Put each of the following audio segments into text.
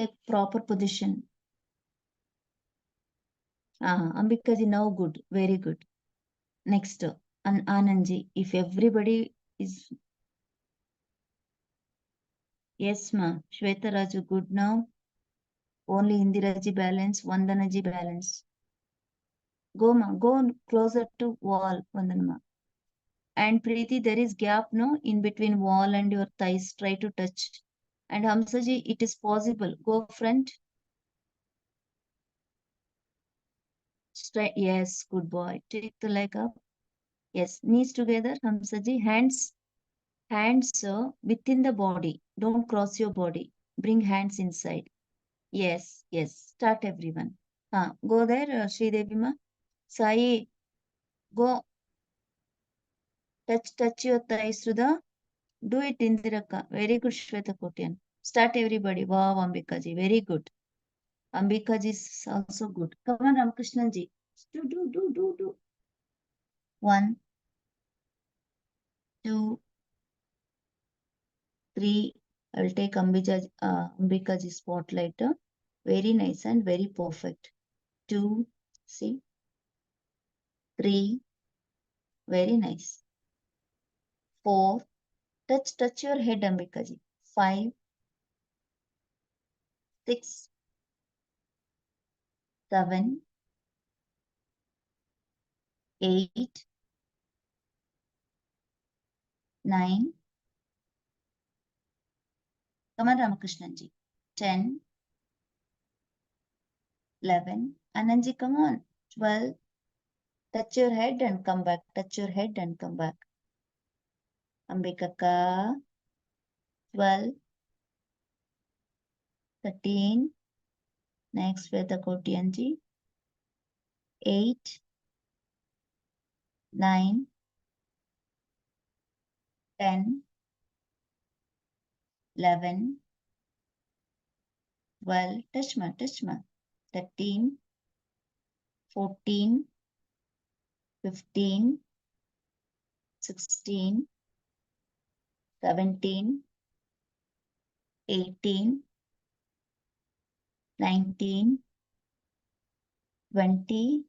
Take proper position. Ah, Ambikaji, now good, very good. Next, An Anandji, if everybody is. Yes, ma. Shweta Raju, good now. Only Indiraji balance, Vandanaji balance. Go, ma. Go closer to wall, Vandana ma. And Preeti, there is gap, no, in between wall and your thighs. Try to touch. And Hamsaji, it is possible. Go front. Straight. Yes, good boy. Take the leg up. Yes, knees together. Hamsaji, hands, hands uh, within the body. Don't cross your body. Bring hands inside. Yes, yes. Start everyone. Huh. Go there, uh, Sridevi ma. Sai, go. Touch, touch your thighs to the. Do it, Indiraka. Very good, Shweta Kotian. Start everybody. Wow, Ambikaji. Very good. Ambikaji is also good. Come on, Ramakrishnan. Do, do, do, do, do. One, two, three. I will take Ambija, uh, Ambikaji spotlight. Very nice and very perfect. Two, see. Three, very nice. Four, touch, touch your head, Ambikaji. Five, six, seven, eight, nine. Come on, Ramakrishnan ji. Ten, eleven. Anandji, come on. Twelve. Touch your head and come back. Touch your head and come back. Ambikaka. Twelve. Thirteen. Next, Veda Kotianji. Eight. Nine. Ten. Eleven. Twelve. Touch ma, touch ma. Thirteen. Fourteen. Fifteen. Sixteen. Seventeen. Eighteen. Nineteen. Twenty.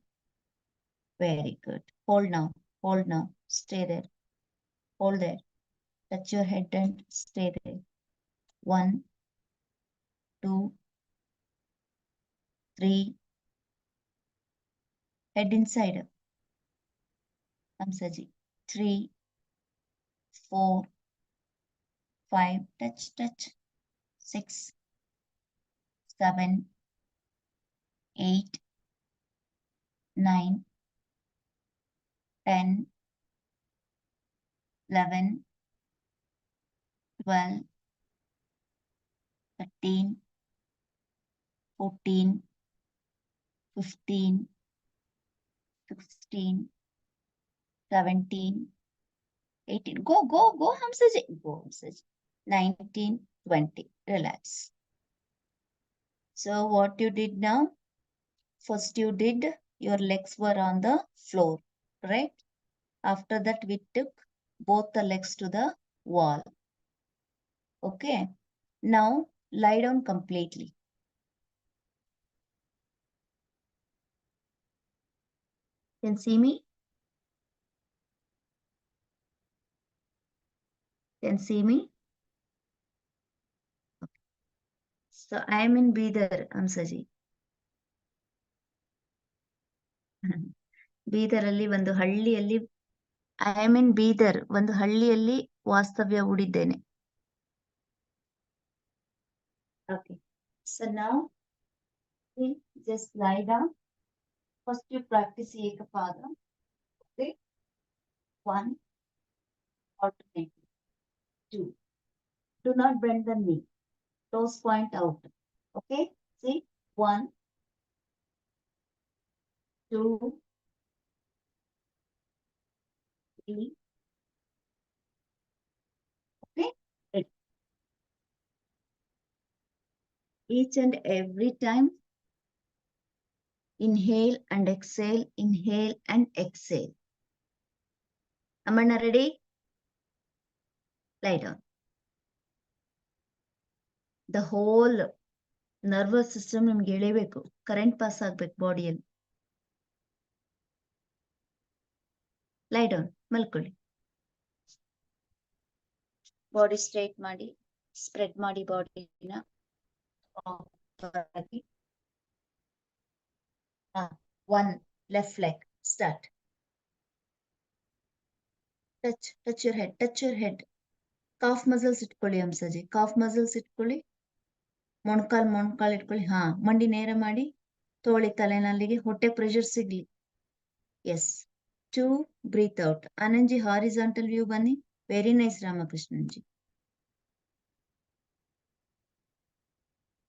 Very good. Hold now. Hold now. Stay there. Hold there. Touch your head and stay there. One, two, three. Head inside. Hamsaji. Three, four, 5, touch, touch, 6, 7, 8, 9, 10, 11, 12, 13, 14, 15, 16, 17, 18. Go, go, go, Hamsa ji. Go, Hamsa. Nineteen twenty. Relax. So what you did now? First you did, your legs were on the floor, right? After that we took both the legs to the wall. Okay. Now lie down completely. Can see me? Can see me? So I am in Bidar, Amsaji. ಬೀದರಲ್ಲಿ ಒಂದು ಹಳ್ಳಿಯಲ್ಲಿ I am in Bidar ಒಂದು ಹಳ್ಳಿಯಲ್ಲಿ ವಾಸ್ತವ್ಯ ಹೂಡಿದ್ದೇನೆ okay so now just lie down first you practise ಏಕಪಾದ okay one alternate. Two. Do not bend the knee. Toes point out okay see one two three. Okay. Each and every time, inhale and exhale, inhale and exhale. Amanna, ready? Lie down. The whole nervous system ನಿಮ್ಗೆ ಎಳಿಬೇಕು. Current pass ಆಗ್ಬೇಕು ಬಾಡಿಯಲ್ಲಿ ಲೈ down ಮಲ್ಕೊಳ್ಳಿ. Body straight ಮಾಡಿ spread ಮಾಡಿ ಬಾಡಿನ one left leg start touch touch your head touch your head calf muscles ಇಟ್ಕೊಳ್ಳಿ ಅಂಸಾಜಿ ಕಾಫ್ ಮಸಲ್ಸ್ ಇಟ್ಕೊಳ್ಳಿ. ಮೊಣಕಾಲ್ ಮೊಣಕಾಲ್ ಇಟ್ಕೊಳ್ಳಿ ಹಾ ಮಂಡಿ ನೇರ ಮಾಡಿ ತೋಳಿ ತಲೆನಲ್ಲಿಗೆ ಹೊಟ್ಟೆ ಪ್ರೆಷರ್ ಸಿಗ್ಲಿ yes two breathe out Anandji horizontal view ಬನ್ನಿ very nice Ramakrishnanji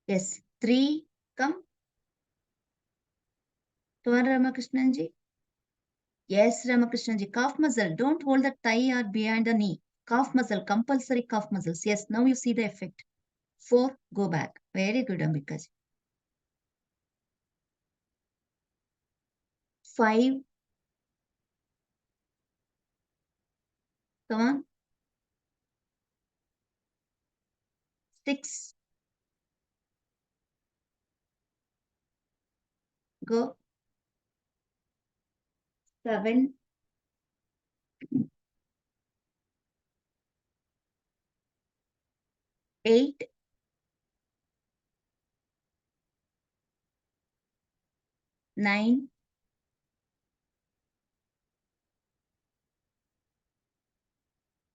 yes three come Come Ramakrishnan Yes, Ramakrishnan Calf muscle. Don't hold the thigh or behind the knee. Calf muscle. Compulsory calf muscles. Yes, now you see the effect. Four, go back. Very good, Ambika Five. Come on. Six. Go seven, eight, nine,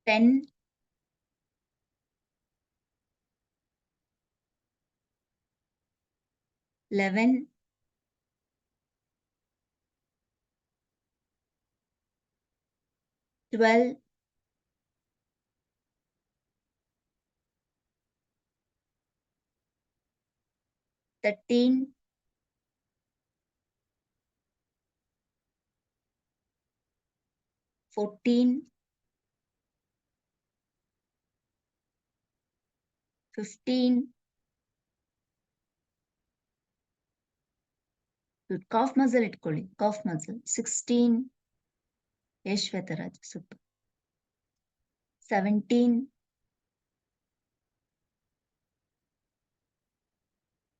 ten, eleven, 12 13 14, 15. Good. Cough muscle itkolli. Cough muscle. 16. Yes, Shvetaraj. Super. 17.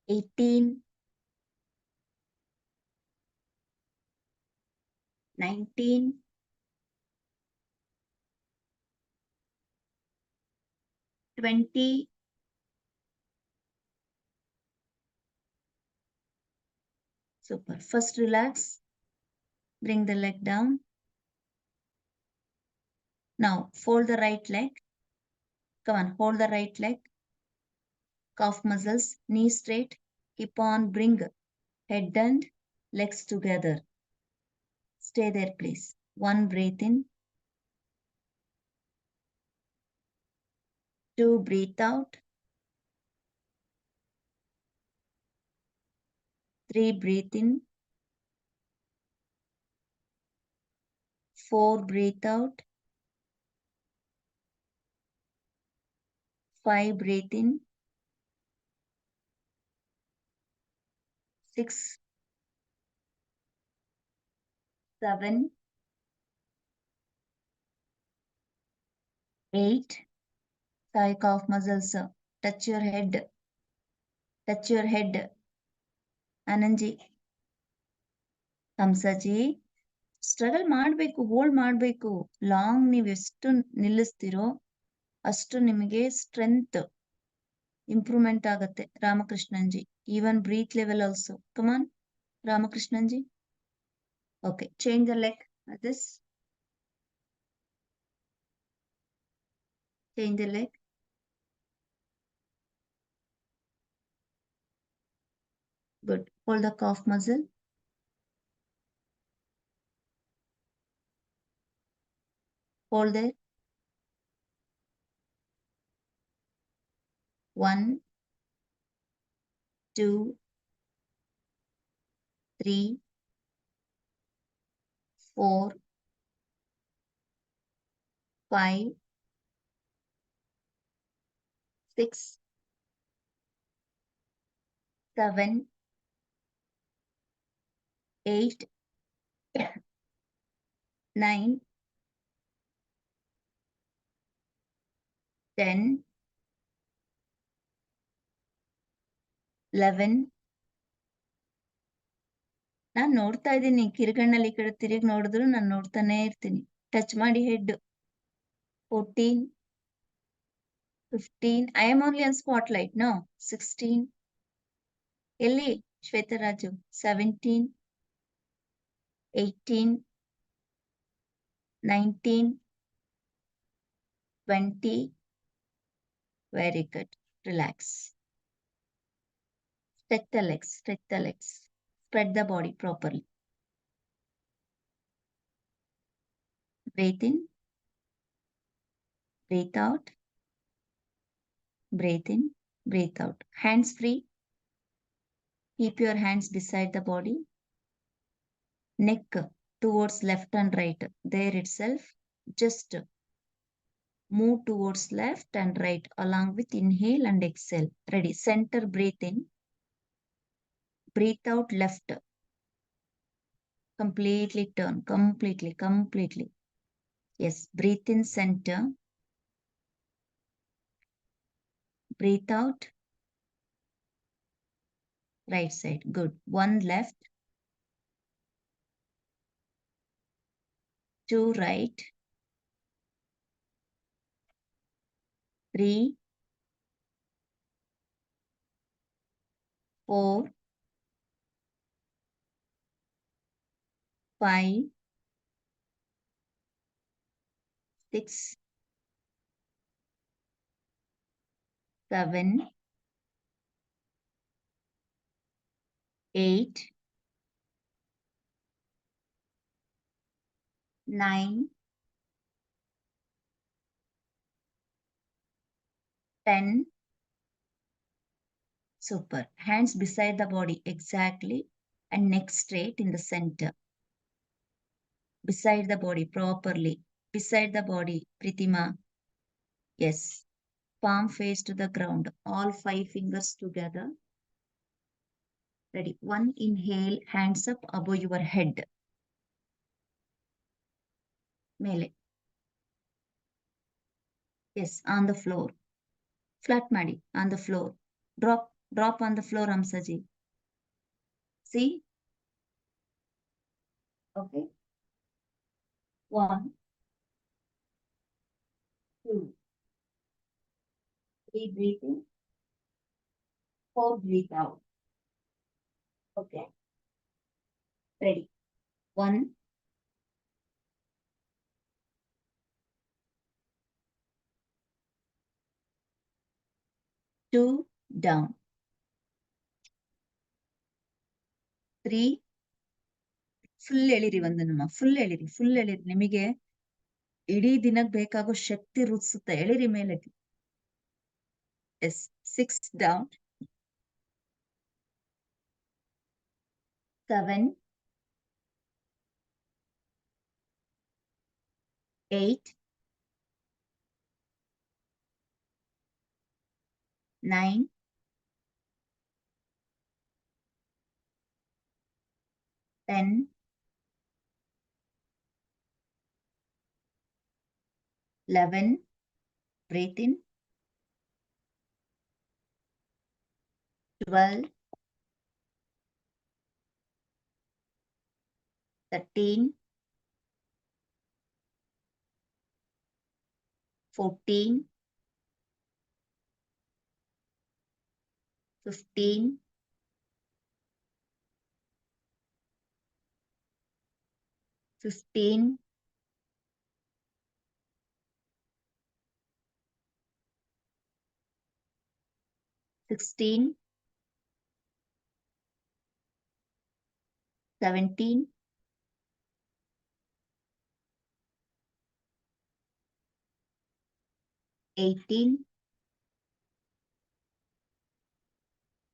18. 19. 20, Super. First relax. Bring the leg down. Now fold the right leg. Come on, hold the right leg. Calf muscles, knee straight. Keep on, bring head and legs together. Stay there, please. One breath in. Two, breathe out. Three, breathe in. Four, breathe out. Five, breathe in. Six, seven, eight. Thigh calf muscles. Touch your head. Touch your head. Ananji. Hamsa ji struggle ಮಾಡ್ಬೇಕು hold ಮಾಡ್ಬೇಕು long ನೀವ್ ಎಷ್ಟು ನಿಲ್ಲಿಸ್ತಿರೋ ಅಷ್ಟು ನಿಮಗೆ strength improvement ಆಗುತ್ತೆ Ramakrishnan ji even breath level also come on Ramakrishnan ji okay change the leg this change the leg good. Hold the calf muscle hold there One, two, three, four, five, six, seven, eight, nine, ten, eleven ನಾನ್ ನೋಡ್ತಾ ಇದ್ದೀನಿ ಕಿರುಗಣ್ಣಲ್ಲಿ ಈ ಕಡೆ ತಿರುಗಿ ನೋಡಿದ್ರು ನಾನು ನೋಡ್ತಾನೆ ಇರ್ತೀನಿ ಟಚ್ ಮಾಡಿ head fourteen 15. I am only on spotlight. No. 16. Ellie, Shvetaraju. 17. 18. 19. 20. Very good. Relax. Stretch the legs. Stretch the legs. Spread the body properly. Breathe in. Breathe out breathe in breathe out. Hands free. Keep your hands beside the body. Neck towards left and right. There itself just move towards left and right along with inhale and exhale. Ready. Center breathe in. Breathe out left. Completely turn. Completely completely. Yes breathe in center breathe out. Right side good. One left. Two right. Three. Four. Five, six, seven, eight, nine, ten. Super. Hands beside the body exactly and neck straight in the center. Beside the body properly. Beside the body, Pritima. Yes palm face to the ground, all five fingers together. Ready. One inhale, hands up above your head. Mele. Yes, on the floor. Flat madi, on the floor. Drop, drop on the floor, Amsaji. See? Okay. One, Three breathe in. Four breathe out. Okay. Ready. One. Two down. Three full ಎಳಿರಿ ಒಂದನ್ನ full ಎಳಿರಿ full ಎಳಿರಿ ನಿಮಗೆ ಇಡೀ ದಿನಕ್ಕೆ ಬೇಕಾಗೋ ಶಕ್ತಿ ರುಚಿಸುತ್ತೆ ಎಳಿರಿ ಮೇಲೆ is 6 down, seven, eight, nine, ten, eleven. 8, breathe in, twelve, thirteen, fourteen, fifteen, fifteen, sixteen, seventeen, eighteen,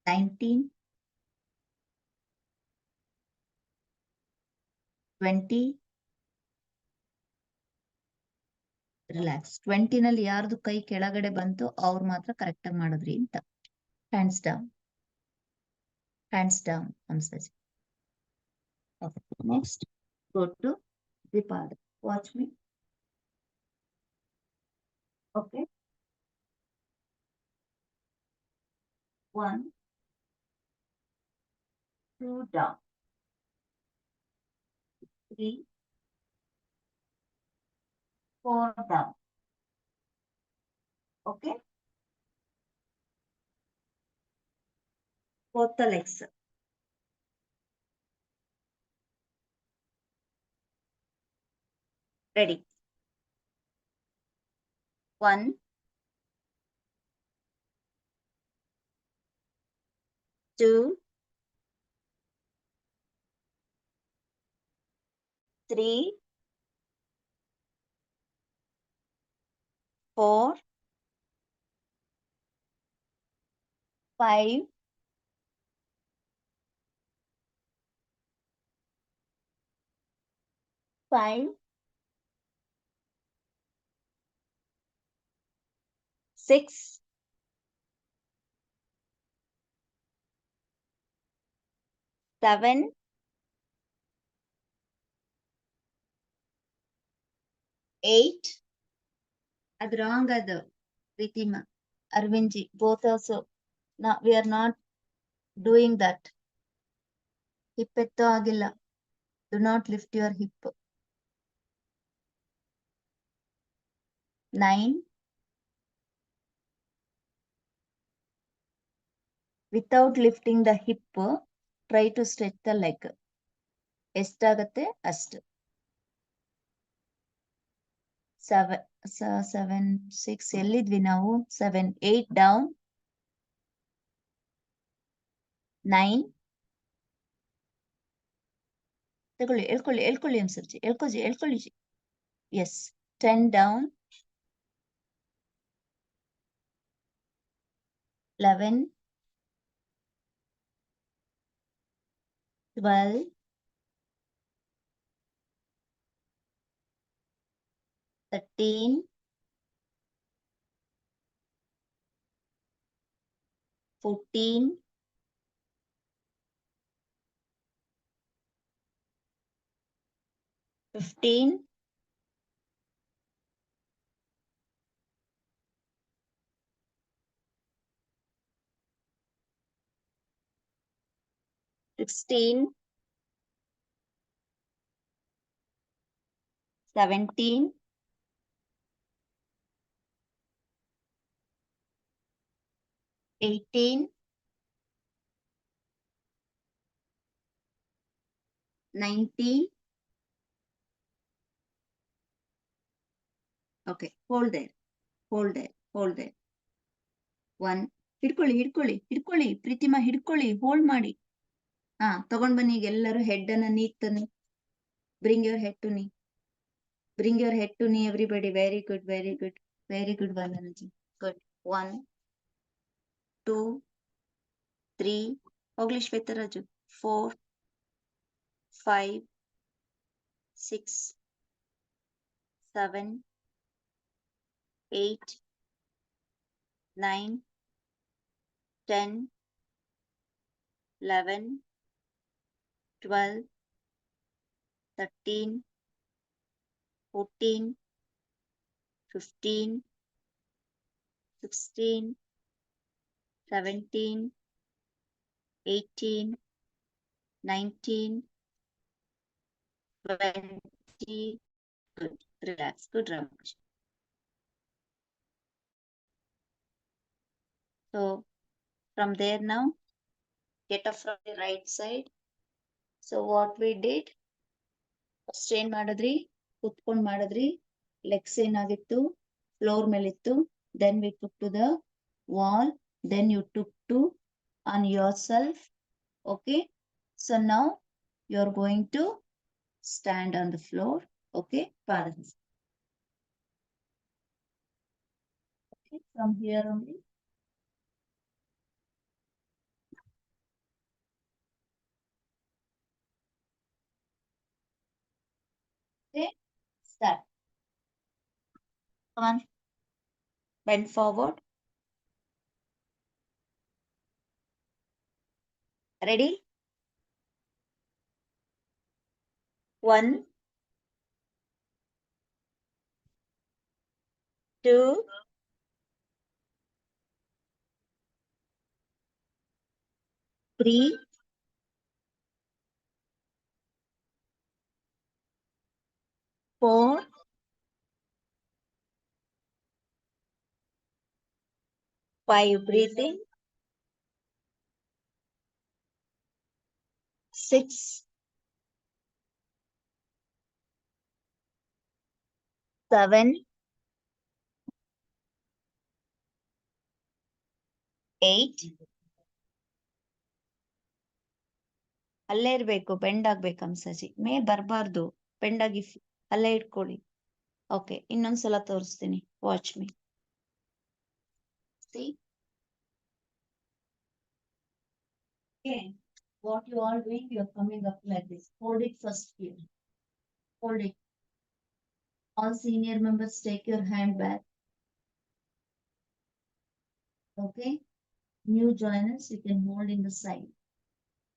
nineteen, twenty relax ಟ್ವೆಂಟಿನಲ್ಲಿ ಯಾರ್ದು ಕೈ ಕೆಳಗಡೆ ಬಂತು ಅವ್ರು ಮಾತ್ರ ಕರೆಕ್ಟ್ ಆಗಿ ಮಾಡಿದ್ರಿ ಅಂತ. Hands down hands down Okay. Next, go to Vipada. Watch me. Okay. One, two down, three, four down. Okay. Both the legs. Ready? One, two, three, four, five, five, six, seven, eight. ಅದು wrong ಅದು ಪ್ರೀತಿಮಾ ಅರವಿಂದ್ಜಿ both also ನಾ we are not doing that hip ಎತ್ತೋ ಆಗಿಲ್ಲ do not lift your hip nine Without lifting the hip try to stretch the leg ಎಷ್ಟಾಗತ್ತೆ ಅಷ್ಟು. Seven six ಎಲ್ಲಿದ್ವಿ ನಾವು? Seven eight down nine ತಗೊಳ್ಳಿ ಹೇಳ್ಕೊಳ್ಳಿ ಹೇಳ್ಕೊಳ್ಳಿ ಅನ್ಸರ್ಜಿ ಹೇಳ್ಕೊಜಿ ಹೇಳ್ಕೊಳ್ಳಿ yes ten down eleven 12, 13, 14, 15, sixteen, seventeen, eighteen, nineteen. Okay, hold there, hold there, hold there. One, ಹಿಡ್ಕೊಳ್ಳಿ ಹಿಡ್ಕೊಳ್ಳಿ ಹಿಡ್ಕೊಳ್ಳಿ ಪ್ರೀತಿಮಾ ಹಿಡ್ಕೊಳ್ಳಿ hold ಮಾಡಿ ಹಾ ತಗೊಂಡ್ ಬನ್ನಿ ಈಗ ಎಲ್ಲರೂ ಹೆಡ್ ಅನ್ನ ನೀಟ್ ತನ್ನಿ bring your head to knee bring your head to knee everybody very good very good very good ಬಂದನಜಿ good one two three ಹೋಗ್ಲಿ Shwetha Raju four five six seven eight nine ten eleven 12, 13, 14, 15, 16, 17, 18, 19, 20. Good. Relax. Good, So from there now, get up from the right side. So what we did, first ಏನ್ ಮಾಡಿದ್ರಿ ಕುತ್ಕೊಂಡ್ ಮಾಡಿದ್ರಿ legs ಏನಾಗಿತ್ತು floor ಮೇಲಿತ್ತು then we took to the wall then you took two on yourself okay so now you're going to stand on the floor okay Padas. okay from here only okay Come on. Bend forward. Ready? One, two, three, four, Five, breathe in. Six. Seven. Eight. ಅಲ್ಲೇ ಇರ್ಬೇಕು bend ಆಗ್ಬೇಕು ಹಂಸಜಿ ಮೇಲ್ ಬರ್ಬಾರ್ದು bend ಆಗಿ ಫ್- ಅಲ್ಲೇ ಇಟ್ಕೊಳ್ಳಿ okay ಇನ್ನೊಂದ್ಸಲ ತೋರಿಸ್ತೀನಿ watch me See? Okay, what you are doing, you are coming up like this. Hold it first here. Hold it. All senior members take your hand back. Okay? New joiners, you can hold in the side.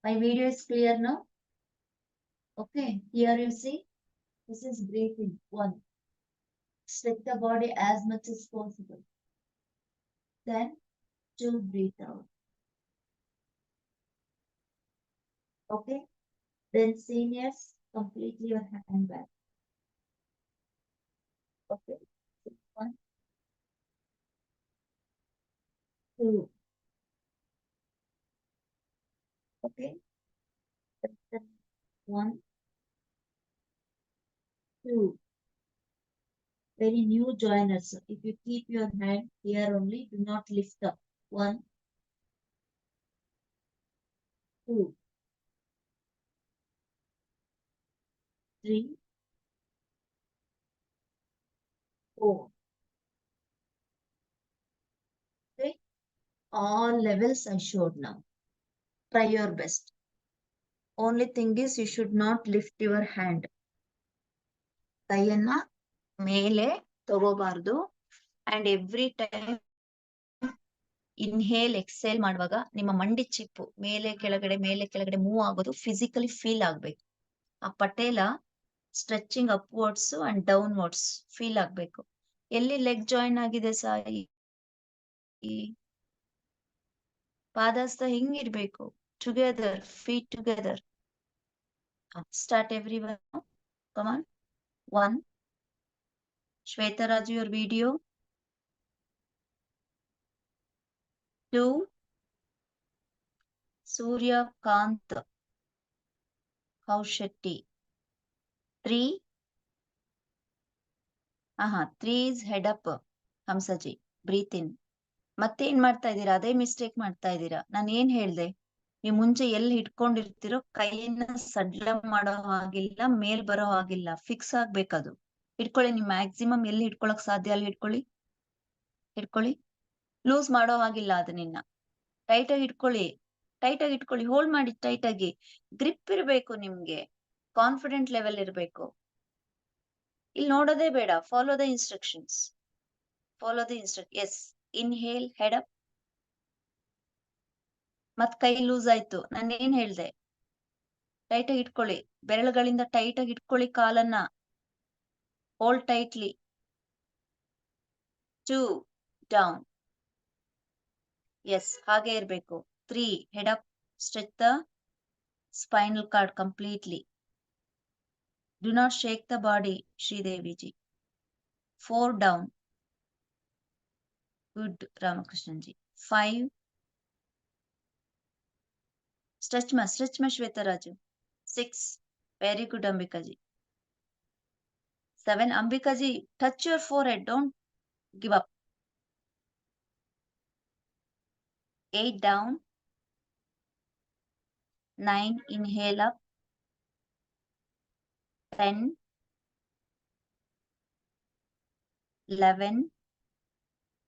My video is clear now? Okay, here you see, this is breathing. One. Stretch the body as much as possible. Then two, breathe out. Okay? Then seniors, completely your hand back. Okay? One. Two. Okay? One. Two Very new joiners, if you keep your hand here only, do not lift up. One. Two. Three. Four. Okay? All levels I showed now. Try your best. Only thing is you should not lift your hand. ಕೈಯನ್ನ ಮೇಲೆ ತಗೋಬಾರ್ದು. And every time inhale exhale ಮಾಡುವಾಗ ನಿಮ್ಮ ಮಂಡಿ ಚಿಪ್ಪು ಮೇಲೆ ಕೆಳಗಡೆ ಮೇಲೆ ಕೆಳಗಡೆ move ಆಗೋದು ಫಿಸಿಕಲಿ ಫೀಲ್ ಆಗ್ಬೇಕು. ಆ patella stretching upwards and downwards feel ಆಗ್ಬೇಕು. ಎಲ್ಲಿ ಲೆಗ್ ಜಾಯಿನ್ ಆಗಿದೆ ಸಾಯಿ? ಈ ಹೆಂಗ್ ಹಿಂಗಿರ್ಬೇಕು? Together feet together start every one come on one Shwetha Raju your video two Suryakant Kaushetti. Three ಆಹಾ three is head up Hamsa ji breathe in ಮತ್ತೇನ್ ಮಾಡ್ತಾ ಇದ್ದೀರಾ? ಅದೇ ಮಿಸ್ಟೇಕ್ ಮಾಡ್ತಾ ಇದ್ದೀರಾ? ನಾನು ಏನ್ ಹೇಳ್ದೆ? ನೀವು ಮುಂಚೆ ಎಲ್ಲಿ ಇಟ್ಕೊಂಡಿರ್ತೀರೋ ಕೈಯನ್ನ ಸಡ್ಲ ಮಾಡೋ ಹಾಗಿಲ್ಲ, ಮೇಲ್ ಬರೋ ಹಾಗಿಲ್ಲ ಫಿಕ್ಸ್ ಆಗ್ಬೇಕದು. ಹಿಡ್ಕೊಳ್ಳಿ ನಿಮ್ ಮ್ಯಾಕ್ಸಿಮಮ್ ಎಲ್ಲಿ ಇಟ್ಕೊಳಕ್ ಸಾಧ್ಯ ಅಲ್ಲಿ ಇಟ್ಕೊಳ್ಳಿ. ಇಟ್ಕೊಳ್ಳಿ. ಲೂಸ್ ಮಾಡೋ ಹಾಗಿಲ್ಲ ಅದನ್ನ. ಟೈಟ್ ಆಗಿ ಇಟ್ಕೊಳ್ಳಿ. ಟೈಟ್ ಆಗಿ ಇಟ್ಕೊಳ್ಳಿ. ಹೋಲ್ಡ್ ಮಾಡಿ ಟೈಟ್ ಆಗಿ. ಗ್ರಿಪ್ ಇರಬೇಕು ನಿಮ್ಗೆ. ಕಾನ್ಫಿಡೆಂಟ್ ಲೆವೆಲ್ ಇರಬೇಕು. ಇಲ್ಲಿ ನೋಡೋದೇ ಬೇಡ. Follow the instructions follow the instruct yes inhale head up ಮತ್ ಕೈ ಲೂಸ್ ಆಯ್ತು. ನಾನು ಹೇಳ್ದೆ? ಟೈಟ್ ಆಗಿ ಇಟ್ಕೊಳ್ಳಿ. ಬೆರಳುಗಳಿಂದ ಟೈಟ್ ಆಗಿ ಇಟ್ಕೊಳ್ಳಿ ಕಾಲನ್ನ. hold tightly two down yes ಹಾಗೆ ಇರ್ಬೇಕು three head up stretch the spinal cord completely do not shake the body Srideviji four down good Ramakrishnanji five stretch ಮಾ ಸ್ಟ್ರೆಚ್ ಮಾ Shwetharaju six very good Ambikaji seven seven. Ambikaji, touch your forehead. Don't give up. Eight down. Nine, inhale up. Ten. Eleven.